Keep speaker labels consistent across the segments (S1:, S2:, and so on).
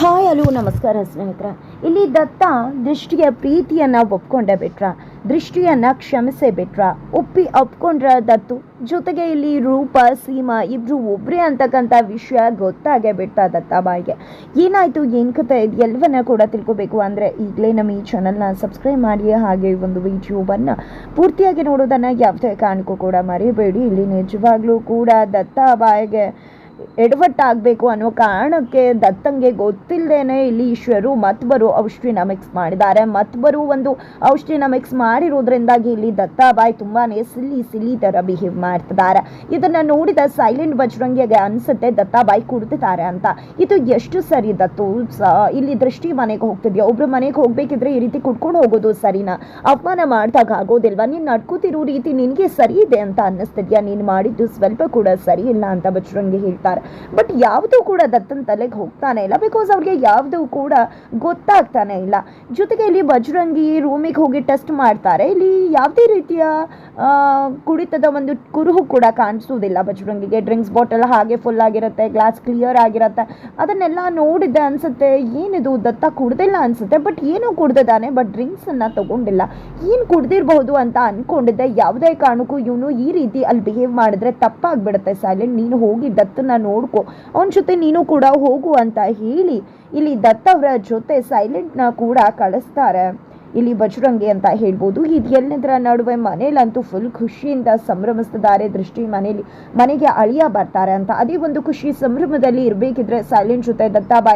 S1: Hi ಅಲು ನಮಸ್ಕಾರ ಸ್ನೇಹಿತರ. ಇಲ್ಲಿ ದತ್ತ ದೃಷ್ಟಿಯ ಪ್ರೀತಿಯನ್ನು ಒಪ್ಕೊಂಡೆ ಬಿಟ್ರ, ದೃಷ್ಟಿಯನ್ನು ಕ್ಷಮಿಸೇ ಬಿಟ್ರ. ಒಪ್ಪಿ ಒಪ್ಕೊಂಡ್ರ ದತ್ತು, ಜೊತೆಗೆ ಇಲ್ಲಿ ರೂಪ, ಸೀಮಾ ಇಬ್ರು ಒಬ್ರೇ ಅಂತಕ್ಕಂಥ ವಿಷಯ ಗೊತ್ತಾಗೇ ಬಿಟ್ಟ ದತ್ತಾಬಾಯಿಗೆ ಏನಾಯ್ತು, ಏನು ಕತೆ ಇದು ಎಲ್ಲವನ್ನ ಕೂಡ ತಿಳ್ಕೊಬೇಕು ಅಂದರೆ ಈಗಲೇ ನಮ್ಮ ಈ ಚಾನಲ್ನ ಸಬ್ಸ್ಕ್ರೈಬ್ ಮಾಡಿ, ಹಾಗೆ ಒಂದು ವಿಡಿಯೋವನ್ನು ಪೂರ್ತಿಯಾಗಿ ನೋಡೋದನ್ನು ಯಾವುದೇ ಕಾರಣಕ್ಕೂ ಕೂಡ ಮರೆಯಬೇಡಿ ಇಲ್ಲಿ ನಿಜವಾಗ್ಲೂ ಕೂಡ ದತ್ತಾಬಾಯಿಗೆ ಎಡವಟ್ಟಾಗಬೇಕು ಅನ್ನೋ ಕಾರಣಕ್ಕೆ ದತ್ತಂಗೆ ಗೊತ್ತಿಲ್ಲದೇನೆ ಇಲ್ಲಿ ಈಶ್ವರು ಮತ್ತೊಬ್ಬರು ಔಷಧಿನ ಮಿಕ್ಸ್ ಮಾಡಿದ್ದಾರೆ. ಮತ್ತೊಬ್ಬರು ಒಂದು ಔಷಧಿನ ಮಿಕ್ಸ್ ಮಾಡಿರೋದ್ರಿಂದಾಗಿ ಇಲ್ಲಿ ದತ್ತಾಬಾಯಿ ತುಂಬಾನೇ ಸಿಲ್ಲಿ ಸಿಲ್ಲಿ ತರ ಬಿಹೇವ್ ಮಾಡ್ತಿದ್ದಾರೆ. ಇದನ್ನ ನೋಡಿದ ಸೈಲೆಂಟ್ ಬಜರಂಗಿಗೆ ಅನ್ಸುತ್ತೆ, ದತ್ತಾಬಾಯಿ ಕುಡ್ತಿದ್ದಾರೆ ಅಂತ. ಇದು ಎಷ್ಟು ಸರಿ ದತ್ತು? ಇಲ್ಲಿ ದೃಷ್ಟಿ ಮನೆಗೆ ಹೋಗ್ತಿದ್ಯಾ? ಒಬ್ರು ಮನೆಗೆ ಹೋಗ್ಬೇಕಿದ್ರೆ ಈ ರೀತಿ ಕುಡ್ಕೊಂಡು ಹೋಗೋದು ಸರಿನಾ? ಅಪಮಾನ ಮಾಡಿದಾಗ ಆಗೋದಿಲ್ವಾ? ನೀನು ನಡ್ಕೋತಿರೋ ರೀತಿ ನಿನಗೆ ಸರಿ ಇದೆ ಅಂತ ಅನ್ನಿಸ್ತಿದ್ಯಾ? ನೀನು ಮಾಡಿದ್ದು ಸ್ವಲ್ಪ ಕೂಡ ಸರಿ ಇಲ್ಲ ಅಂತ ಬಜರಂಗಿ ಹೇಳ್ತಾರೆ ಬಟ್ ಯಾವುದೂ ಕೂಡ ದತ್ತನ ತಲೆಗೆ ಹೋಗ್ತಾನೆ ಇಲ್ಲ. ಬಿಕಾಸ್ ಅವ್ರಿಗೆ ಯಾವುದು ಕೂಡ ಗೊತ್ತಾಗ್ತಾನೆ ಇಲ್ಲ. ಜೊತೆಗೆ ಇಲ್ಲಿ ಬಜರಂಗಿ ರೂಮಿಗೆ ಹೋಗಿ ಟೆಸ್ಟ್ ಮಾಡ್ತಾರೆ. ಇಲ್ಲಿ ಯಾವುದೇ ರೀತಿಯ ಕುಡಿತದ ಒಂದು ಕುರುಹು ಕೂಡ ಕಾಣಿಸೋದಿಲ್ಲ ಬಜರಂಗಿಗೆ. ಡ್ರಿಂಕ್ಸ್ ಬಾಟಲ್ ಹಾಗೆ ಫುಲ್ ಆಗಿರುತ್ತೆ ಗ್ಲಾಸ್ ಕ್ಲಿಯರ್ ಆಗಿರುತ್ತೆ. ಅದನ್ನೆಲ್ಲ ನೋಡಿದ್ದೆ ಅನ್ಸುತ್ತೆ. ಏನಿದು, ದತ್ತ ಕುಡ್ದಿಲ್ಲ ಅನ್ಸುತ್ತೆ. ಬಟ್ ಏನೋ ಕುಡ್ದಿದ್ದಾನೆ ಬಟ್ ಡ್ರಿಂಕ್ಸನ್ನು ತಗೊಂಡಿಲ್ಲ. ಏನು ಕುಡ್ದಿರಬಹುದು ಅಂತ ಅನ್ಕೊಂಡಿದ್ದೆ. ಯಾವುದೇ ಕಾರಣಕ್ಕೂ ಇವನು ಈ ರೀತಿ ಅಲ್ಲಿ ಬಿಹೇವ್ ಮಾಡಿದ್ರೆ ತಪ್ಪಾಗ್ಬಿಡುತ್ತೆ ಸೈಲೆಂಟ್ ನೀನು ಹೋಗಿ ದತ್ತನ ನೋಡ್ಕೊ. ಅವನ ಜೊತೆ ನೀನು ಕೂಡ ಹೋಗು ಅಂತ ಹೇಳಿ ಇಲ್ಲಿ ದತ್ತವರ ಜೊತೆ ಸೈಲೆಂಟ್ನ ಕೂಡ ಕಳಿಸ್ತಾರೆ. ಇಲ್ಲಿ ಬಜರಂಗಿ ಅಂತ ಹೇಳ್ಬೋದು. ಇದು ಎಲ್ಲದರ ನಡುವೆ ಮನೇಲಂತೂ ಫುಲ್ ಖುಷಿಯಿಂದ ಸಂಭ್ರಮಿಸ್ತಿದ್ದಾರೆ. ದೃಷ್ಟಿ ಮನೇಲಿ ಮನೆಗೆ ಅಳಿಯ ಬರ್ತಾರೆ ಅಂತ. ಅದೇ ಒಂದು ಖುಷಿ ಸಂಭ್ರಮದಲ್ಲಿ ಇರಬೇಕಿದ್ರೆ ಸೈಲೆಂಟ್ ಜೊತೆ ದತ್ತಾಬಾ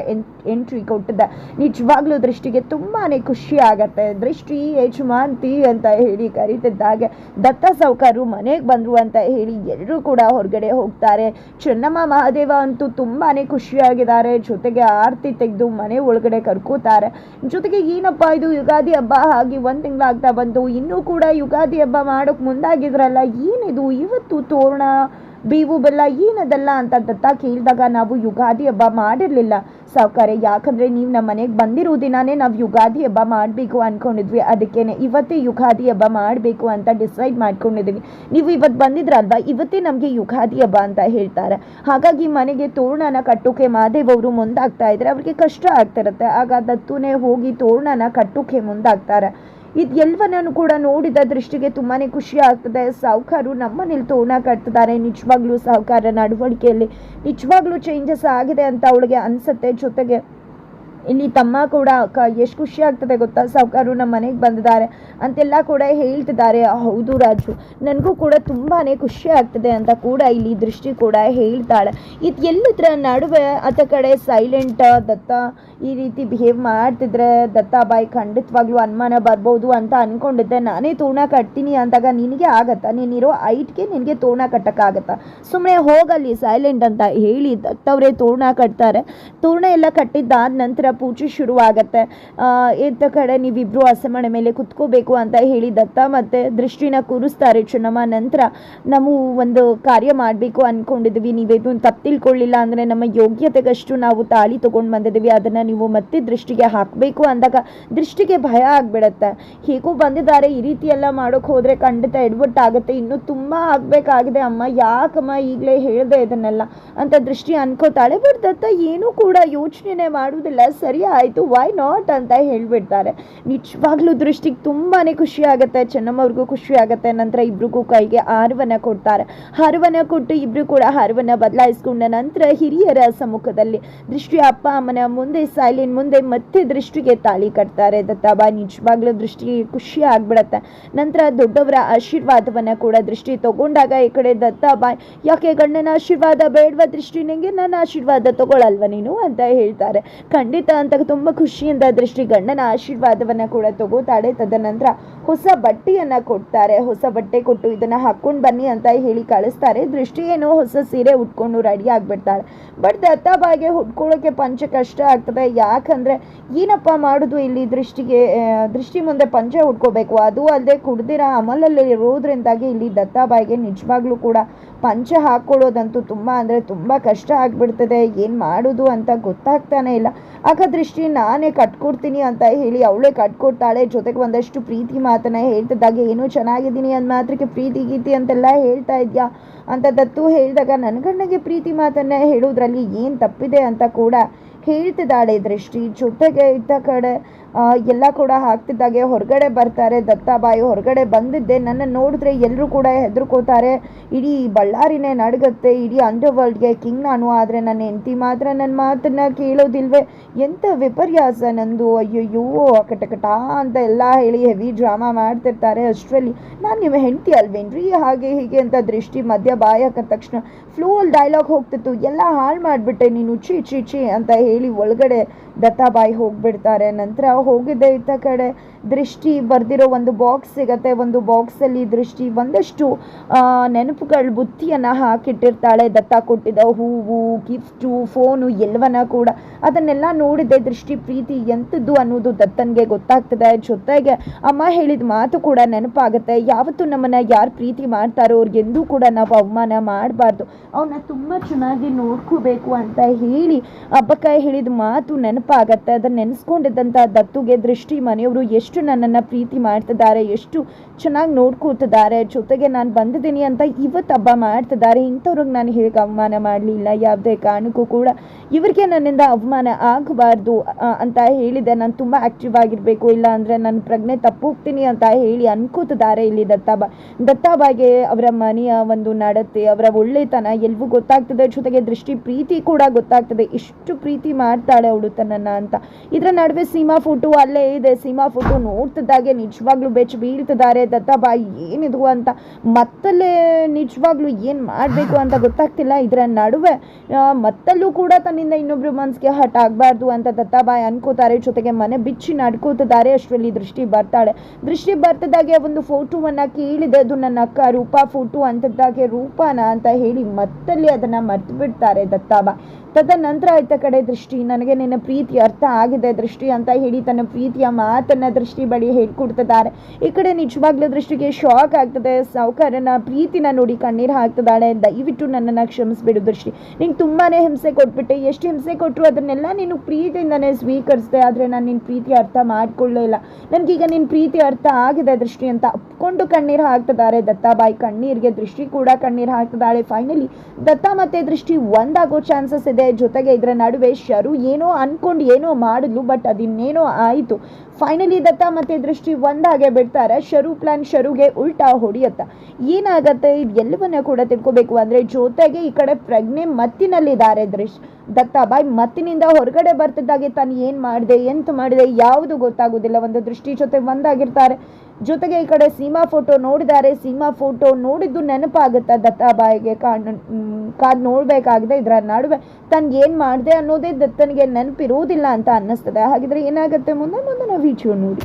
S1: ಎಂಟ್ರಿ ಕೊಟ್ಟಿದ್ದೆ. ನಿಜವಾಗ್ಲೂ ದೃಷ್ಟಿಗೆ ತುಂಬಾ ಖುಷಿ ಆಗತ್ತೆ. ದೃಷ್ಟಿ ಯಜಮಾಂತಿ ಅಂತ ಹೇಳಿ ಕರೀತಿದ್ದಾಗೆ. ದತ್ತ ಸೌಕರು ಮನೆಗೆ ಬಂದ್ರು ಅಂತ ಹೇಳಿ ಎಲ್ಲರೂ ಕೂಡ ಹೊರಗಡೆ ಹೋಗ್ತಾರೆ. ಚೆನ್ನಮ್ಮ ಮಹಾದೇವ ಅಂತೂ ತುಂಬಾ ಖುಷಿಯಾಗಿದ್ದಾರೆ. ಜೊತೆಗೆ ಆರತಿ ತೆಗೆದು ಮನೆ ಒಳಗಡೆ ಕರ್ಕೋತಾರೆ. ಜೊತೆಗೆ ಏನಪ್ಪಾ ಇದು ಯುಗಾದಿ ಹಬ್ಬ ಆಗಿ ಒಂದ್ ತಿಂಗಳಾಗ್ತಾ ಬಂತು ಇನ್ನೂ ಕೂಡ ಯುಗಾದಿ ಹಬ್ಬ ಮಾಡೋಕ್ ಮುಂದಾಗಿದ್ರಲ್ಲ ಏನಿದು? ಇವತ್ತು ತೋರಣ ಬೇವು ಬೆಲ್ಲ ಏನದಲ್ಲ ಅಂತ ದತ್ತ ಕೇಳಿದಾಗ ನಾವು ಯುಗಾದಿ ಹಬ್ಬ ಮಾಡಿರಲಿಲ್ಲ. ಸಾವುಕಾರೆ, ಯಾಕಂದರೆ ನೀವು ನಮ್ಮ ಮನೆಗೆ ಬಂದಿರೋ ದಿನಾನೇ ನಾವು ಯುಗಾದಿ ಹಬ್ಬ ಮಾಡಬೇಕು ಅಂದ್ಕೊಂಡಿದ್ವಿ ಅದಕ್ಕೇನೆ ಇವತ್ತೇ ಯುಗಾದಿ ಹಬ್ಬ ಮಾಡಬೇಕು ಅಂತ ಡಿಸೈಡ್ ಮಾಡ್ಕೊಂಡಿದ್ದೀವಿ ನೀವು ಇವತ್ತು ಬಂದಿದ್ರಲ್ವಾ? ಇವತ್ತೇ ನಮಗೆ ಯುಗಾದಿ ಹಬ್ಬ ಅಂತ ಹೇಳ್ತಾರೆ. ಹಾಗಾಗಿ ಮನೆಗೆ ತೋರಣನ ಕಟ್ಟೋಕೆ ಅವರು ಮುಂದಾಗ್ತಾ ಇದ್ರೆ ಅವ್ರಿಗೆ ಕಷ್ಟ ಆಗ್ತಿರುತ್ತೆ. ಆಗ ದತ್ತುನೇ ಹೋಗಿ ತೋರಣನ ಕಟ್ಟೋಕೆ ಮುಂದಾಗ್ತಾರೆ. ಇದು ಎಲ್ಲವನ್ನೂ ಕೂಡ ನೋಡಿದ ದೃಷ್ಟಿಗೆ ತುಂಬಾ ಖುಷಿ ಆಗ್ತದೆ. ಸಾಹುಕಾರು ನಮ್ಮನೇಲಿ ತೋಣ ಕಟ್ತಿದ್ದಾರೆ. ನಿಜವಾಗ್ಲೂ ಸಾಹುಕಾರ ನಡವಳಿಕೆಯಲ್ಲಿ ನಿಜವಾಗ್ಲೂ ಚೇಂಜಸ್ ಆಗಿದೆ ಅಂತ ಅವಳಿಗೆ ಅನ್ಸುತ್ತೆ. ಜೊತೆಗೆ ಇಲ್ಲಿ ತಮ್ಮ ಕೂಡ ಎಷ್ಟು ಖುಷಿ ಆಗ್ತದೆ ಗೊತ್ತಾ? ಸಾವುಕಾರು ನಮ್ಮ ಮನೆಗೆ ಬಂದಿದ್ದಾರೆ. ಅಂತೆಲ್ಲ ಕೂಡ ಹೇಳ್ತಿದ್ದಾರೆ. ಹೌದು ರಾಜು, ನನಗೂ ಕೂಡ ತುಂಬಾ ಖುಷಿ ಆಗ್ತದೆ ಅಂತ ಕೂಡ ಇಲ್ಲಿ ದೃಷ್ಟಿ ಕೂಡ ಹೇಳ್ತಾಳೆ. ಇದು ಎಲ್ಲದರ ನಡುವೆ ಆತ ಕಡೆ ಸೈಲೆಂಟ್ ದತ್ತ ಈ ರೀತಿ ಬಿಹೇವ್ ಮಾಡ್ತಿದ್ರೆ ದತ್ತಾಬಾಯಿ ಖಂಡಿತವಾಗ್ಲೂ ಅನುಮಾನ ಬರ್ಬೋದು ಅಂತ ಅನ್ಕೊಂಡಿದ್ದೆ. ನಾನೇ ತೋರಣ ಕಟ್ತೀನಿ ಅಂದಾಗ ನಿನಗೆ ಆಗತ್ತಾ? ನೀನಿರೋ ಐಟ್ಗೆ ನಿನಗೆ ತೋರಣ ಕಟ್ಟೋಕ್ಕಾಗತ್ತಾ? ಸುಮ್ಮನೆ ಹೋಗಲ್ಲಿ ಸೈಲೆಂಟ್ ಅಂತ ಹೇಳಿ ದತ್ತವರೇ ತೋರಣ ಕಟ್ತಾರೆ. ತೋರಣ ಎಲ್ಲ ಕಟ್ಟಿದ್ದಾದ ನಂತರ ಪೂಜೆ ಶುರುವಾಗತ್ತೆ. ಎದ್ದ ಕಡೆ ನೀವಿಬ್ರು ಅಸಮಣೆ ಮೇಲೆ ಕುತ್ಕೋಬೇಕು ಅಂತ ಹೇಳಿ ದತ್ತ ಮತ್ತೆ ದೃಷ್ಟಿನ ಕೂರಿಸ್ತಾರೆ ಚೆನ್ನಮ್ಮ ನಂತರ. ನಾವು ಒಂದು ಕಾರ್ಯ ಮಾಡಬೇಕು ಅನ್ಕೊಂಡಿದ್ವಿ. ನೀವೇನು ತಪ್ಪು ತಿಳ್ಕೊಳ್ಳಿಲ್ಲ ಅಂದರೆ ನಮ್ಮ ಯೋಗ್ಯತೆಗಷ್ಟು ನಾವು ತಾಳಿ ತೊಗೊಂಡು ಬಂದಿದ್ದೀವಿ ಅದನ್ನು ನೀವು ಮತ್ತೆ ದೃಷ್ಟಿಗೆ ಹಾಕಬೇಕು ಅಂದಾಗ ದೃಷ್ಟಿಗೆ ಭಯ ಆಗಿಬಿಡತ್ತೆ. ಹೇಗೋ ಬಂದಿದ್ದಾರೆ. ಈ ರೀತಿ ಎಲ್ಲ ಮಾಡೋಕೆ ಹೋದರೆ ಖಂಡಿತ ಎಡ್ವಟ್ಟಾಗುತ್ತೆ ಇನ್ನೂ ತುಂಬ ಆಗಬೇಕಾಗಿದೆ. ಅಮ್ಮ, ಯಾಕಮ್ಮ ಈಗಲೇ ಹೇಳಿದೆ ಇದನ್ನೆಲ್ಲ? ಅಂತ ದೃಷ್ಟಿ ಅನ್ಕೋತಾಳೆ. ಬಟ್ ದತ್ತ ಏನೂ ಕೂಡ ಯೋಚನೆ ಮಾಡುವುದಿಲ್ಲ. ಸರಿ ಆಯಿತು ವೈ ನಾಟ್ ಅಂತ ಹೇಳಿಬಿಡ್ತಾರೆ. ನಿಜವಾಗ್ಲೂ ದೃಷ್ಟಿಗೆ ತುಂಬಾ ಖುಷಿ ಆಗುತ್ತೆ ಚೆನ್ನಮ್ಮವ್ರಿಗೂ ಖುಷಿ ಆಗುತ್ತೆ, ನಂತರ ಇಬ್ರಿಗೂ ಕೈಗೆ ಹಾರವನ್ನ ಕೊಡ್ತಾರೆ. ಹಾರವನ್ನ ಕೊಟ್ಟು ಇಬ್ರು ಕೂಡ ಹಾರವನ್ನ ಬದಲಾಯಿಸ್ಕೊಂಡ ನಂತರ ಹಿರಿಯರ ಸಮ್ಮುಖದಲ್ಲಿ ದೃಷ್ಟಿ ಅಪ್ಪ ಅಮ್ಮನ ಮುಂದೆ ಸಾಲಿನ ಮುಂದೆ ಮತ್ತೆ ದೃಷ್ಟಿಗೆ ತಾಳಿ ಕಟ್ತಾರೆ. ದತ್ತಾಬಾ, ನಿಜವಾಗ್ಲೂ ದೃಷ್ಟಿಗೆ ಖುಷಿ ಆಗ್ಬಿಡತ್ತೆ. ನಂತರ ದೊಡ್ಡವರ ಆಶೀರ್ವಾದವನ್ನ ಕೂಡ ದೃಷ್ಟಿ ತಗೊಂಡಾಗ ಈ ಕಡೆ ದತ್ತಾಬಾಯ್ ಯಾಕೆ ಗಂಡನ ಆಶೀರ್ವಾದ ಬೇಡವ ದೃಷ್ಟಿ ನನಗೆ ನನ್ನ ಆಶೀರ್ವಾದ ತಗೊಳಲ್ವ ನೀನು? ಅಂತ ಹೇಳ್ತಾರೆ. ಖಂಡಿತ ಅಂತ ತುಂಬ ಖುಷಿಯಿಂದ ದೃಷ್ಟಿ ಗಂಡನ ಆಶೀರ್ವಾದವನ್ನ ಕೂಡ ತಗೋತಾಳೆ. ತದನಂತರ ಹೊಸ ಬಟ್ಟೆಯನ್ನು ಕೊಡ್ತಾರೆ. ಹೊಸ ಬಟ್ಟೆ ಕೊಟ್ಟು ಇದನ್ನ ಹಾಕ್ಕೊಂಡು ಬನ್ನಿ ಅಂತ ಹೇಳಿ ಕಳಿಸ್ತಾರೆ. ದೃಷ್ಟಿ ಏನೋ ಹೊಸ ಸೀರೆ ಉಟ್ಕೊಂಡು ರೆಡಿ ಆಗಿಬಿಡ್ತಾಳೆ. ಬಟ್ ದತ್ತಾಬಾಯಿಗೆ ಹುಟ್ಕೊಳ್ಳೋಕೆ ಪಂಚ ಕಷ್ಟ ಆಗ್ತದೆ. ಯಾಕಂದ್ರೆ ಏನಪ್ಪ ಮಾಡೋದು ಇಲ್ಲಿ ದೃಷ್ಟಿಗೆ? ದೃಷ್ಟಿ ಮುಂದೆ ಪಂಚ ಉಟ್ಕೋಬೇಕು. ಅದು ಅಲ್ಲದೆ ಕುಡ್ದಿರ ಅಮಲಲ್ಲಿ ಇರೋದ್ರಿಂದಾಗಿ ಇಲ್ಲಿ ದತ್ತಾಬಾಯಿಗೆ ನಿಜವಾಗ್ಲೂ ಕೂಡ ಪಂಚ ಹಾಕ್ಕೊಳ್ಳೋದಂತೂ ತುಂಬ ಅಂದರೆ ತುಂಬ ಕಷ್ಟ ಆಗಿಬಿಡ್ತದೆ. ಏನು ಮಾಡೋದು ಅಂತ ಗೊತ್ತಾಗ್ತಾನೆ ಇಲ್ಲ. ಆಗ ದೃಷ್ಟಿ ನಾನೇ ಕಟ್ಕೊಡ್ತೀನಿ ಅಂತ ಹೇಳಿ ಅವಳೇ ಕಟ್ಕೊಡ್ತಾಳೆ. ಜೊತೆಗೆ ಒಂದಷ್ಟು ಪ್ರೀತಿ ಮಾತನ್ನ ಹೇಳ್ತಿದ್ದಾಗ, ಏನೋ ಚೆನ್ನಾಗಿದ್ದೀನಿ ಅಂದ ಮಾತ್ರಕ್ಕೆ ಪ್ರೀತಿ ಗೀತಿ ಅಂತೆಲ್ಲ ಹೇಳ್ತಾ ಇದೆಯಾ? ಅಂತ ದತ್ತು ಹೇಳಿದಾಗ ನನ್ನ ಪ್ರೀತಿ ಮಾತನ್ನ ಹೇಳೋದ್ರಲ್ಲಿ ಏನು ತಪ್ಪಿದೆ ಅಂತ ಕೂಡ ಹೇಳ್ತಿದ್ದಾಳೆ ದೃಷ್ಟಿ. ಜೊತೆಗೆ ಇದ್ದ ಕಡೆ ಎಲ್ಲ ಕೂಡ ಹಾಕ್ತಿದ್ದಾಗೆ ಹೊರಗಡೆ ಬರ್ತಾರೆ ದತ್ತಾಬಾಯಿ, ಹೊರಗಡೆ ಬಂದಿದ್ದೆ. ನನ್ನ ನೋಡಿದ್ರೆ ಎಲ್ಲರೂ ಕೂಡ ಹೆದರ್ಕೋತಾರೆ. ಇಡೀ ಬಳ್ಳಾರಿನೇ ನಡಗತ್ತೆ, ಇಡೀ ಅಂಡರ್ ವರ್ಲ್ಡ್ಗೆ ಕಿಂಗ್ ನಾನು. ಆದರೆ ನನ್ನ ಹೆಂಡತಿ ಮಾತ್ರ ನನ್ನ ಮಾತನ್ನ ಕೇಳೋದಿಲ್ವೇ? ಎಂಥ ವಿಪರ್ಯಾಸ ನಂದು. ಅಯ್ಯಯ್ಯೋ ಕಟಕಟ ಅಂತ ಎಲ್ಲ ಹೇಳಿ ಹೆವಿ ಡ್ರಾಮಾ ಮಾಡ್ತಿರ್ತಾರೆ ಅಷ್ಟರಲ್ಲಿ. ನಾನು ನಿಮ್ಮ ಹೆಂಡತಿ ಅಲ್ವೇನ್ರಿ? ಹಾಗೆ ಹೀಗೆ ಅಂತ ದೃಷ್ಟಿ ಮಧ್ಯ ಬಾಯಕ್ಕ ತಕ್ಷಣ. ಅಲ್ಲಿ ಡೈಲಾಗ್ ಹೋಗ್ತಿತ್ತು. ಎಲ್ಲ ಹಾಳು ಮಾಡಿಬಿಟ್ಟೆ ನೀನು. ಚಿ ಚಿ ಚಿ ಅಂತ ಹೇಳಿ ಒಳಗಡೆ ದತ್ತಾಬಾಯಿ ಹೋಗ್ಬಿಡ್ತಾರೆ. ನಂತರ ಹೋಗಿದ್ದೆ ಇತ್ತ ಕಡೆ. ದೃಷ್ಟಿ ಬರೆದಿರೋ ಒಂದು ಬಾಕ್ಸ್ ಸಿಗತ್ತೆ. ಒಂದು ಬಾಕ್ಸಲ್ಲಿ ದೃಷ್ಟಿ ಒಂದಷ್ಟು ನೆನಪುಗಳು, ಬುತ್ತಿಯನ್ನು ಹಾಕಿಟ್ಟಿರ್ತಾಳೆ. ದತ್ತ ಕೊಟ್ಟಿದ್ದ ಹೂವು, ಗಿಫ್ಟು, ಫೋನು ಎಲ್ಲವನ್ನ ಕೂಡ. ಅದನ್ನೆಲ್ಲ ನೋಡಿದೆ ದೃಷ್ಟಿ ಪ್ರೀತಿ ಎಂಥದ್ದು ಅನ್ನೋದು ದತ್ತನ್ಗೆ ಗೊತ್ತಾಗ್ತದೆ. ಜೊತೆಗೆ ಅಮ್ಮ ಹೇಳಿದ ಮಾತು ಕೂಡ ನೆನಪಾಗುತ್ತೆ. ಯಾವತ್ತೂ ನಮ್ಮನ್ನು ಯಾರು ಪ್ರೀತಿ ಮಾಡ್ತಾರೋ ಅವ್ರಿಗೆಂದೂ ಕೂಡ ನಾವು ಅವಮಾನ ಮಾಡಬಾರ್ದು. ಅವನ್ನ ತುಂಬ ಚೆನ್ನಾಗಿ ನೋಡ್ಕೋಬೇಕು ಅಂತ ಹೇಳಿ ಹಬ್ಬಕ್ಕ ಹೇಳಿದ ಮಾತು ನೆನಪಾಗತ್ತೆ ಅದನ್ನ ನೆನೆಸ್ಕೊಂಡಿದ್ದಂಥ ದತ್ತುಗೆ ದೃಷ್ಟಿ ಮನೆಯವರು ಎಷ್ಟು ನನ್ನನ್ನು ಪ್ರೀತಿ ಮಾಡ್ತಿದ್ದಾರೆ, ಎಷ್ಟು ಚೆನ್ನಾಗಿ ನೋಡ್ಕೊತಿದ್ದಾರೆ, ಜೊತೆಗೆ ನಾನು ಬಂದಿದ್ದೀನಿ ಅಂತ ಇವತ್ತು ಹಬ್ಬ ಮಾಡ್ತಿದ್ದಾರೆ. ಇಂಥವ್ರಿಗೆ ನಾನು ಹೇಗೆ ಅವಮಾನ ಮಾಡಲಿಲ್ಲ? ಯಾವುದೇ ಕಾರಣಕ್ಕೂ ಕೂಡ ಇವರಿಗೆ ನನ್ನಿಂದ ಅವಮಾನ ಆಗಬಾರ್ದು ಅಂತ ಹೇಳಿದೆ. ನಾನು ತುಂಬ ಆ್ಯಕ್ಟಿವ್ ಆಗಿರಬೇಕು. ಇಲ್ಲ ಅಂದರೆ ನಾನು ಪ್ರಜ್ಞೆ ತಪ್ಪೋಗ್ತೀನಿ ಅಂತ ಹೇಳಿ ಅನ್ಕೋತಿದ್ದಾರೆ ಇಲ್ಲಿ ದತ್ತಾಬಾ. ದತ್ತಾಬಾಗೆ ಅವರ ಮನೆಯ ಒಂದು ನಡತೆ, ಅವರ ಒಳ್ಳೆತನ ಎಲ್ಲವೂ ಗೊತ್ತಾಗ್ತದೆ. ಜೊತೆಗೆ ದೃಷ್ಟಿ, ಪ್ರೀತಿ ಕೂಡ ಗೊತ್ತಾಗ್ತದೆ. ಇಷ್ಟು ಪ್ರೀತಿ ಮಾಡ್ತಾಳೆ ಅವಳು ತನ್ನನ್ನು ಅಂತ. ಇದರ ನಡುವೆ ಸೀಮಾ ಫೋಟೋ ಅಲ್ಲೇ ಇದೆ. ಸೀಮಾ ಫೋಟೋ ನೋಡ್ತಿದ್ದಾಗೆ ನಿಜವಾಗ್ಲೂ ಬೆಚ್ಚ ಬೀಳ್ತಿದ್ದಾರೆ. ದತ್ತಾಬಾಯಿ ಏನಿದು ಅಂತ. ಮತ್ತಲ್ಲೇ ನಿಜವಾಗ್ಲೂ ಏನು ಮಾಡಬೇಕು ಅಂತ ಗೊತ್ತಾಗ್ತಿಲ್ಲ. ಇದರ ನಡುವೆ ಮತ್ತಲ್ಲೂ ಕೂಡ ತನ್ನಿಂದ ಇನ್ನೊಬ್ಬರು ಮನಸ್ಸಿಗೆ ಹಟ್ ಆಗಬಾರ್ದು ಅಂತ ದತ್ತಾಬಾಯಿ ಅನ್ಕೋತಾರೆ. ಜೊತೆಗೆ ಮನೆ ಬಿಚ್ಚಿ ನಡ್ಕೋತಿದ್ದಾರೆ. ಅಷ್ಟರಲ್ಲಿ ದೃಷ್ಟಿ ಬರ್ತಾಳೆ. ದೃಷ್ಟಿ ಬರ್ತಿದ್ದಾಗೆ ಒಂದು ಫೋಟೋವನ್ನ ಕೇಳಿದೆ. ಅದು ನನ್ನ ಅಕ್ಕ ರೂಪಾ ಫೋಟೋ ಅಂತದ್ದಾಗೆ ರೂಪಾನ ಅಂತ ಹೇಳಿ ಮತ್ತಲ್ಲಿ ಅದನ್ನ ಮರ್ತು ಬಿಡ್ತಾರೆ ದತ್ತಾಬಾಯಿ ತದನಂತರ ಆಯ್ತ ಕಡೆ ದೃಷ್ಟಿ. ನನಗೆ ನಿನ್ನ ಪ್ರೀತಿ ಅರ್ಥ ಆಗಿದೆ ದೃಷ್ಟಿ ಅಂತ ಹೇಳಿ ತನ್ನ ಪ್ರೀತಿಯ ಮಾತನ್ನ ದೃಷ್ಟಿ ಬಳಿ ಹೇಳ್ಕೊಡ್ತಿದ್ದಾರೆ. ಈ ಕಡೆ ನಿಜವಾಗ್ಲೂ ದೃಷ್ಟಿಗೆ ಶಾಕ್ ಆಗ್ತದೆ. ಸಾವುಕಾರನ ಪ್ರೀತಿನ ನೋಡಿ ಕಣ್ಣೀರು ಹಾಕ್ತಿದ್ದಾಳೆ. ದಯವಿಟ್ಟು ನನ್ನನ್ನು ಕ್ಷಮಿಸ್ಬಿಡು ದೃಷ್ಟಿ. ನಿಂಗೆ ತುಂಬಾನೇ ಹಿಂಸೆ ಕೊಟ್ಬಿಟ್ಟೆ. ಎಷ್ಟು ಹಿಂಸೆ ಕೊಟ್ಟರು ಅದನ್ನೆಲ್ಲ ನೀನು ಪ್ರೀತಿಯಿಂದನೇ ಸ್ವೀಕರಿಸಿದೆ. ಆದರೆ ನಾನು ನಿನ್ನ ಪ್ರೀತಿ ಅರ್ಥ ಮಾಡ್ಕೊಳ್ಳೇ ಇಲ್ಲ. ನನಗೀಗ ನಿನ್ನ ಪ್ರೀತಿ ಅರ್ಥ ಆಗಿದೆ ದೃಷ್ಟಿ ಅಂತ. ಅಪ್ಕೊಂಡು ಕಣ್ಣೀರು ಹಾಕ್ತಿದ್ದಾರೆ. ದತ್ತಾಬಾಯಿ ಕಣ್ಣೀರಿಗೆ ದೃಷ್ಟಿ ಕೂಡ ಕಣ್ಣೀರು ಹಾಕ್ತಿದ್ದಾಳೆ. ಫೈನಲಿ ದತ್ತ ಮತ್ತೆ ದೃಷ್ಟಿ ಒಂದಾಗೋ ಚಾನ್ಸಸ್ ಇದೆ. ಜೊತೆಗೆ ಇದರ ನಡುವೆ ಶರು ಏನೋ ಅನ್ಕೊಂಡು ಏನೋ ಮಾಡಿದ್ಲು ಬಟ್ ಅದಿನ್ನೇನೋ ಆಯಿತು. ಫೈನಲಿ ದತ್ತ ಮತ್ತೆ ದೃಷ್ಟಿ ಒಂದಾಗೆ ಬಿಡ್ತಾರೆ. ಶರು ಪ್ಲಾನ್ ಶರುಗೆ ಉಲ್ಟಾ ಹೊಡಿಯತ್ತ. ಏನಾಗತ್ತೆ? ಇದು ಎಲ್ಲವನ್ನ ಕೂಡ ತಿಳ್ಕೊಬೇಕು. ಅಂದ್ರೆ ಜೊತೆಗೆ ಈ ಕಡೆ ಪ್ರಜ್ಞೆ ಮತ್ತಿನಲ್ಲಿದ್ದಾರೆ ದೃಶ್, ದತ್ತಾಬಾಯಿ ಮತ್ತಿನಿಂದ ಹೊರಗಡೆ ಬರ್ತಿದ್ದಾಗೆ ತಾನು ಏನು ಮಾಡಿದೆ, ಎಂತ ಮಾಡಿದೆ, ಯಾವುದು ಗೊತ್ತಾಗೋದಿಲ್ಲ. ಒಂದು ದೃಷ್ಟಿ ಜೊತೆ ಒಂದಾಗಿರ್ತಾರೆ. ಜೊತೆಗೆ ಈ ಕಡೆ ಸೀಮಾ ಫೋಟೋ ನೋಡಿದ್ದಾರೆ. ಸೀಮಾ ಫೋಟೋ ನೋಡಿದ್ದು ನೆನಪಾಗುತ್ತೆ. ದತ್ತಾಬಾಯಿಗೆ ಕಾಣ್ ಕಾದ್ ನೋಡ್ಬೇಕಾಗಿದೆ. ಇದರ ನಡುವೆ ತನ್ಗೆ ಏನು ಮಾಡಿದೆ ಅನ್ನೋದೇ ದತ್ತನಿಗೆ ನೆನಪಿರುವುದಿಲ್ಲ ಅಂತ ಅನ್ನಿಸ್ತದೆ. ಹಾಗಿದ್ರೆ ಏನಾಗುತ್ತೆ ಮುಂದೆ ಮುಂದೆ ನಾವು ವಿಡಿಯೋ ನೋಡಿ.